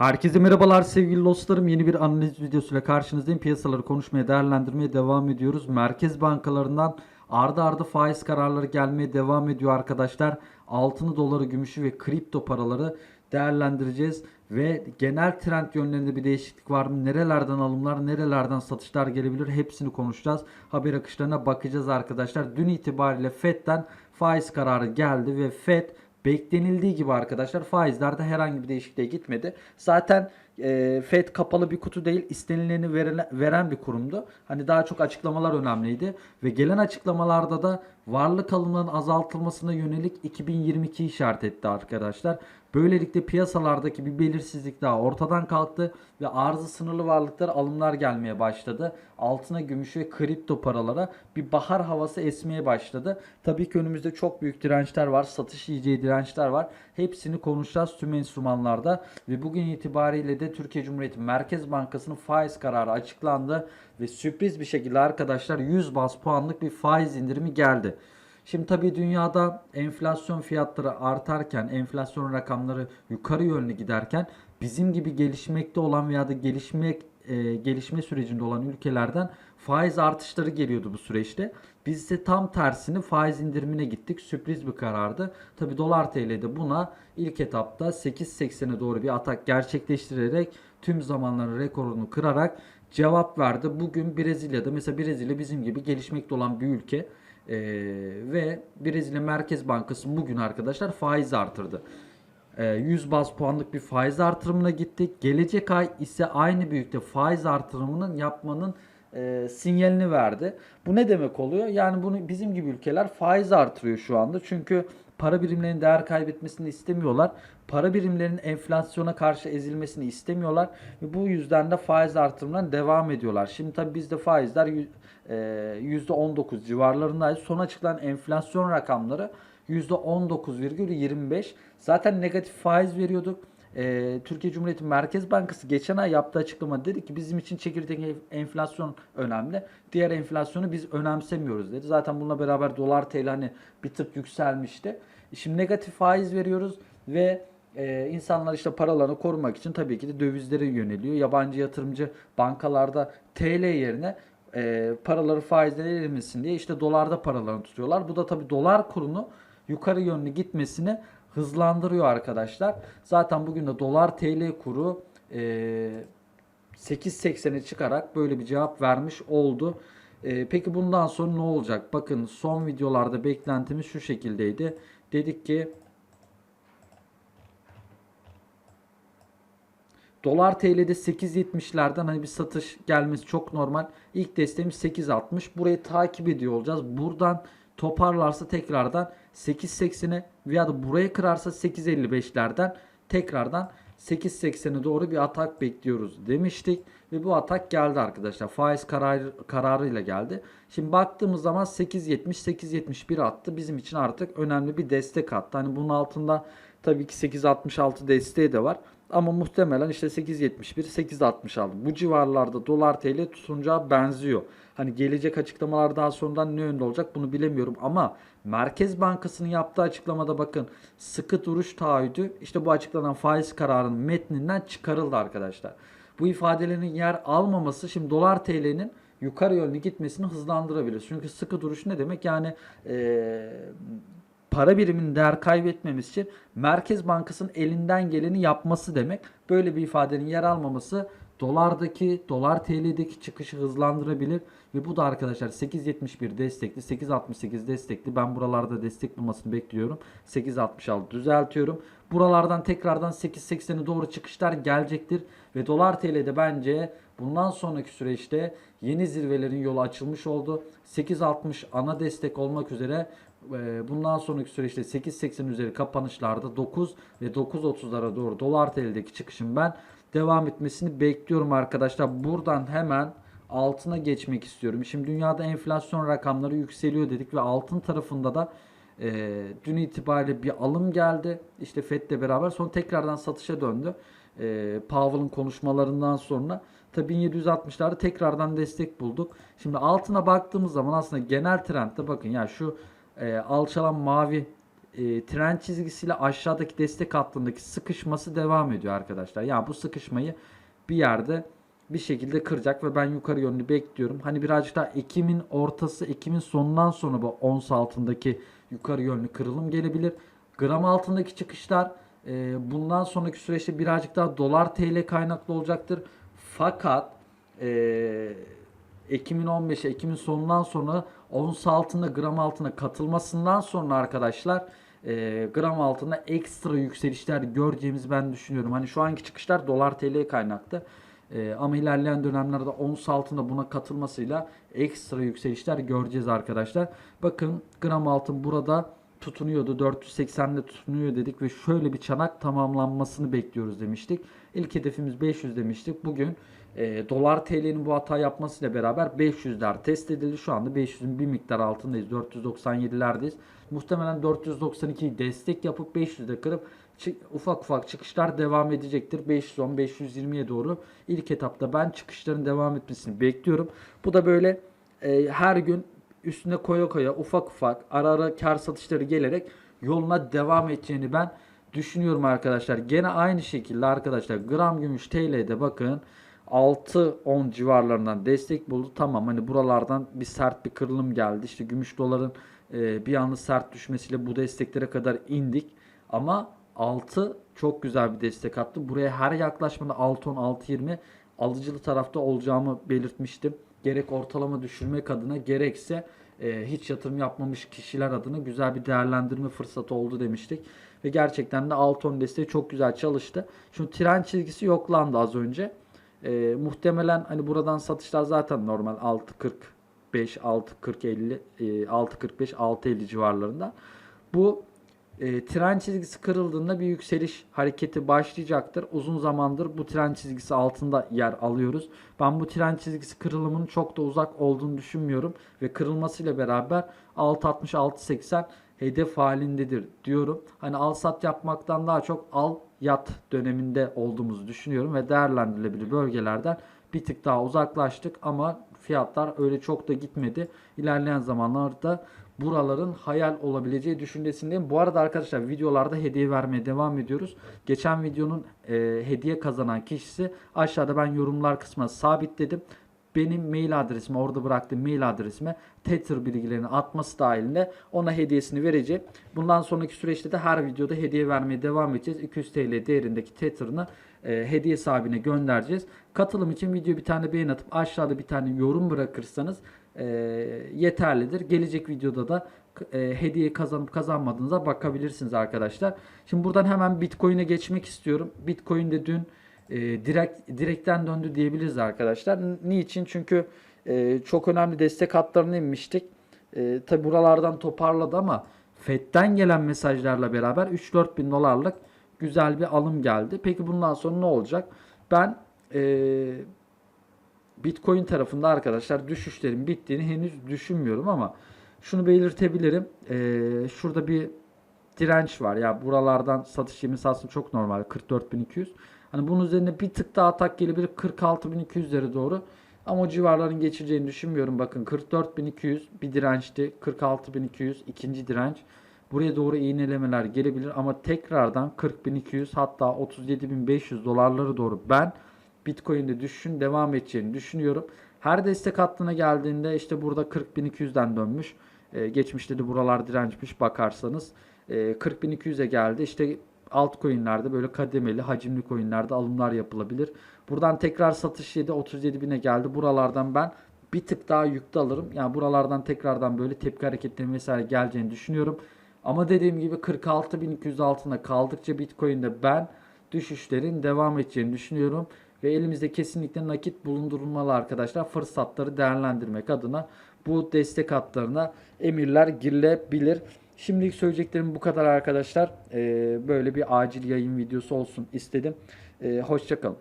Herkese merhabalar sevgili dostlarım. Yeni bir analiz videosuyla karşınızdayım. Piyasaları konuşmaya, değerlendirmeye devam ediyoruz. Merkez bankalarından ardı ardı faiz kararları gelmeye devam ediyor arkadaşlar. Altını, doları, gümüşü ve kripto paraları değerlendireceğiz. Ve genel trend yönlerinde bir değişiklik var mı? Nerelerden alımlar, nerelerden satışlar gelebilir? Hepsini konuşacağız. Haber akışlarına bakacağız arkadaşlar. Dün itibariyle FED'den faiz kararı geldi ve FED beklenildiği gibi arkadaşlar faizlerde herhangi bir değişikliğe gitmedi. Zaten e, Fed kapalı bir kutu değil istenileni veren, veren bir kurumdu. Hani daha çok açıklamalar önemliydi ve gelen açıklamalarda da varlık alımlarının azaltılmasına yönelik 2022 işaret etti arkadaşlar. Böylelikle piyasalardaki bir belirsizlik daha ortadan kalktı ve arzı sınırlı varlıklar alımlar gelmeye başladı. Altına, gümüş ve kripto paralara bir bahar havası esmeye başladı. Tabii ki önümüzde çok büyük dirençler var. Satış yiyeceği dirençler var. Hepsini konuşacağız tüm enstrümanlarda ve bugün itibariyle de Türkiye Cumhuriyeti Merkez Bankası'nın faiz kararı açıklandı ve sürpriz bir şekilde arkadaşlar 100 bas puanlık bir faiz indirimi geldi. Şimdi tabii dünyada enflasyon fiyatları artarken, enflasyon rakamları yukarı yönlü giderken bizim gibi gelişmekte olan veya da gelişmek e, gelişme sürecinde olan ülkelerden faiz artışları geliyordu bu süreçte. Biz ise tam tersini faiz indirimine gittik. Sürpriz bir karardı. Tabi dolar TL'de buna ilk etapta 8.80'e doğru bir atak gerçekleştirerek tüm zamanların rekorunu kırarak cevap verdi. Bugün Brezilya'da mesela Brezilya bizim gibi gelişmekte olan bir ülke. Ee, ve Brezilya Merkez Bankası bugün arkadaşlar faiz artırdı. Ee, 100 baz puanlık bir faiz artırımına gittik. Gelecek ay ise aynı büyüklükte faiz artırımının yapmanın e, sinyalini verdi. Bu ne demek oluyor? Yani bunu bizim gibi ülkeler faiz artırıyor şu anda. Çünkü para birimlerinin değer kaybetmesini istemiyorlar. Para birimlerinin enflasyona karşı ezilmesini istemiyorlar ve bu yüzden de faiz artırımlarına devam ediyorlar. Şimdi tabii bizde faizler yü- e, %19 civarlarındayız. Son açıklanan enflasyon rakamları %19,25. Zaten negatif faiz veriyorduk. Ee, Türkiye Cumhuriyeti Merkez Bankası geçen ay yaptığı açıklama dedi ki bizim için çekirdek enflasyon önemli. Diğer enflasyonu biz önemsemiyoruz dedi. Zaten bununla beraber dolar TL hani bir tık yükselmişti. Şimdi negatif faiz veriyoruz ve e, insanlar işte paralarını korumak için tabii ki de dövizlere yöneliyor. Yabancı yatırımcı bankalarda TL yerine e, paraları faizden erimesin diye işte dolarda paralarını tutuyorlar. Bu da tabii dolar kurunu yukarı yönlü gitmesini hızlandırıyor arkadaşlar. Zaten bugün de dolar TL kuru e, 8.80'e çıkarak böyle bir cevap vermiş oldu. E, peki bundan sonra ne olacak? Bakın son videolarda beklentimiz şu şekildeydi. Dedik ki Dolar TL'de 8.70'lerden hani bir satış gelmesi çok normal. İlk desteğimiz 8.60. Burayı takip ediyor olacağız. Buradan toparlarsa tekrardan 8.80'e veya da buraya kırarsa 8.55'lerden tekrardan 8.80'e doğru bir atak bekliyoruz demiştik. Ve bu atak geldi arkadaşlar. Faiz kararı, kararıyla geldi. Şimdi baktığımız zaman 8.70 8.71 attı. Bizim için artık önemli bir destek attı. Hani bunun altında tabii ki 8.66 desteği de var. Ama muhtemelen işte 8.71, 8.66 bu civarlarda dolar TL tutunacağı benziyor. Hani gelecek açıklamalar daha sonradan ne yönde olacak bunu bilemiyorum ama Merkez Bankası'nın yaptığı açıklamada bakın sıkı duruş taahhüdü işte bu açıklanan faiz kararının metninden çıkarıldı arkadaşlar. Bu ifadelerin yer almaması şimdi dolar TL'nin yukarı yönlü gitmesini hızlandırabilir. Çünkü sıkı duruş ne demek? Yani eee para biriminin değer kaybetmemiz için Merkez Bankası'nın elinden geleni yapması demek. Böyle bir ifadenin yer almaması dolardaki, dolar TL'deki çıkışı hızlandırabilir ve bu da arkadaşlar 8.71 destekli, 8.68 destekli. Ben buralarda destek bulmasını bekliyorum. 8.66 düzeltiyorum. Buralardan tekrardan 8.80'e doğru çıkışlar gelecektir ve dolar TL'de bence bundan sonraki süreçte yeni zirvelerin yolu açılmış oldu. 8.60 ana destek olmak üzere bundan sonraki süreçte 8.80 üzeri kapanışlarda 9 ve 9.30'lara doğru dolar TL'deki çıkışın ben devam etmesini bekliyorum arkadaşlar. Buradan hemen altına geçmek istiyorum. Şimdi dünyada enflasyon rakamları yükseliyor dedik ve altın tarafında da e, dün itibariyle bir alım geldi. İşte FED'le beraber sonra tekrardan satışa döndü. E, Powell'ın konuşmalarından sonra tabi 1760'larda tekrardan destek bulduk. Şimdi altına baktığımız zaman aslında genel trendde bakın ya şu e, alçalan mavi e, tren çizgisiyle aşağıdaki destek hattındaki sıkışması devam ediyor arkadaşlar. Yani bu sıkışmayı bir yerde bir şekilde kıracak ve ben yukarı yönlü bekliyorum. Hani birazcık daha Ekim'in ortası, Ekim'in sonundan sonra bu ons altındaki yukarı yönlü kırılım gelebilir. Gram altındaki çıkışlar e, bundan sonraki süreçte birazcık daha dolar TL kaynaklı olacaktır. Fakat e, Ekim'in 15'e, Ekim'in sonundan sonra ons altında gram altına katılmasından sonra arkadaşlar e, gram altında ekstra yükselişler göreceğimizi ben düşünüyorum. Hani şu anki çıkışlar dolar TL kaynaklı. E, ama ilerleyen dönemlerde ons altında buna katılmasıyla ekstra yükselişler göreceğiz arkadaşlar. Bakın gram altın burada tutunuyordu. 480'de tutunuyor dedik ve şöyle bir çanak tamamlanmasını bekliyoruz demiştik. İlk hedefimiz 500 demiştik. Bugün e, dolar TL'nin bu hata yapmasıyla beraber 500'ler test edildi. Şu anda 500'ün bir miktar altındayız. 497'lerdeyiz. Muhtemelen 492'yi destek yapıp 500'de kırıp ufak ufak çıkışlar devam edecektir. 510 520'ye doğru ilk etapta ben çıkışların devam etmesini bekliyorum. Bu da böyle e, her gün üstüne koya koya ufak ufak ara ara kar satışları gelerek yoluna devam edeceğini ben düşünüyorum arkadaşlar. Gene aynı şekilde arkadaşlar gram gümüş TL'de bakın 6-10 civarlarından destek buldu. Tamam hani buralardan bir sert bir kırılım geldi. İşte gümüş doların e, bir anda sert düşmesiyle bu desteklere kadar indik. Ama 6 çok güzel bir destek attı. Buraya her yaklaşmada 6-10-6-20 alıcılı tarafta olacağımı belirtmiştim. Gerek ortalama düşürmek adına gerekse e, hiç yatırım yapmamış kişiler adına güzel bir değerlendirme fırsatı oldu demiştik. Ve gerçekten de 6-10 desteği çok güzel çalıştı. Şu tren çizgisi yoklandı az önce. E, muhtemelen hani buradan satışlar zaten normal 6.45, 6.40, 50, e, 6.45, 6.50 civarlarında. Bu e, tren çizgisi kırıldığında bir yükseliş hareketi başlayacaktır. Uzun zamandır bu tren çizgisi altında yer alıyoruz. Ben bu tren çizgisi kırılımının çok da uzak olduğunu düşünmüyorum ve kırılmasıyla beraber 6.60-6.80 hedef halindedir diyorum. Hani al sat yapmaktan daha çok al yat döneminde olduğumuzu düşünüyorum ve değerlendirilebilir bölgelerden bir tık daha uzaklaştık ama fiyatlar öyle çok da gitmedi. İlerleyen zamanlarda buraların hayal olabileceği düşüncesindeyim. Bu arada arkadaşlar videolarda hediye vermeye devam ediyoruz. Geçen videonun e, hediye kazanan kişisi aşağıda ben yorumlar kısmına sabitledim. Benim mail adresime orada bıraktığım mail adresime Tether bilgilerini atması dahilinde ona hediyesini vereceğim. Bundan sonraki süreçte de her videoda hediye vermeye devam edeceğiz. 200 TL değerindeki Tether'ını e, hediye sahibine göndereceğiz. Katılım için video bir tane beğen atıp aşağıda bir tane yorum bırakırsanız e, yeterlidir. Gelecek videoda da e, hediye kazanıp kazanmadığınıza bakabilirsiniz arkadaşlar. Şimdi buradan hemen Bitcoin'e geçmek istiyorum. Bitcoin de dün e, direkt direkten döndü diyebiliriz arkadaşlar. Niçin? Çünkü e, çok önemli destek hatlarına inmiştik. E, Tabi buralardan toparladı ama FED'den gelen mesajlarla beraber 3-4 bin dolarlık güzel bir alım geldi. Peki bundan sonra ne olacak? Ben e, Bitcoin tarafında arkadaşlar düşüşlerin bittiğini henüz düşünmüyorum ama şunu belirtebilirim. Ee, şurada bir direnç var. Ya buralardan satış yemin aslında çok normal. 44.200. Hani bunun üzerine bir tık daha atak gelebilir 46.200'lere doğru. Ama o civarların geçeceğini düşünmüyorum. Bakın 44.200 bir dirençti. 46.200 ikinci direnç. Buraya doğru iğnelemeler gelebilir ama tekrardan 40.200 hatta 37.500 dolarları doğru ben Bitcoin'de düşüşün devam edeceğini düşünüyorum. Her destek hattına geldiğinde işte burada 40.200'den dönmüş. Ee, geçmişte de buralar dirençmiş bakarsanız. Ee, 40.200'e geldi. İşte altcoin'lerde böyle kademeli hacimli coin'lerde alımlar yapılabilir. Buradan tekrar satış yedi 37.000'e geldi. Buralardan ben bir tık daha yüklü alırım. Yani buralardan tekrardan böyle tepki hareketleri vesaire geleceğini düşünüyorum. Ama dediğim gibi 46.200 altında kaldıkça Bitcoin'de ben düşüşlerin devam edeceğini düşünüyorum. Ve elimizde kesinlikle nakit bulundurulmalı arkadaşlar. Fırsatları değerlendirmek adına bu destek hatlarına emirler girilebilir. Şimdilik söyleyeceklerim bu kadar arkadaşlar. Ee, böyle bir acil yayın videosu olsun istedim. Ee, Hoşçakalın.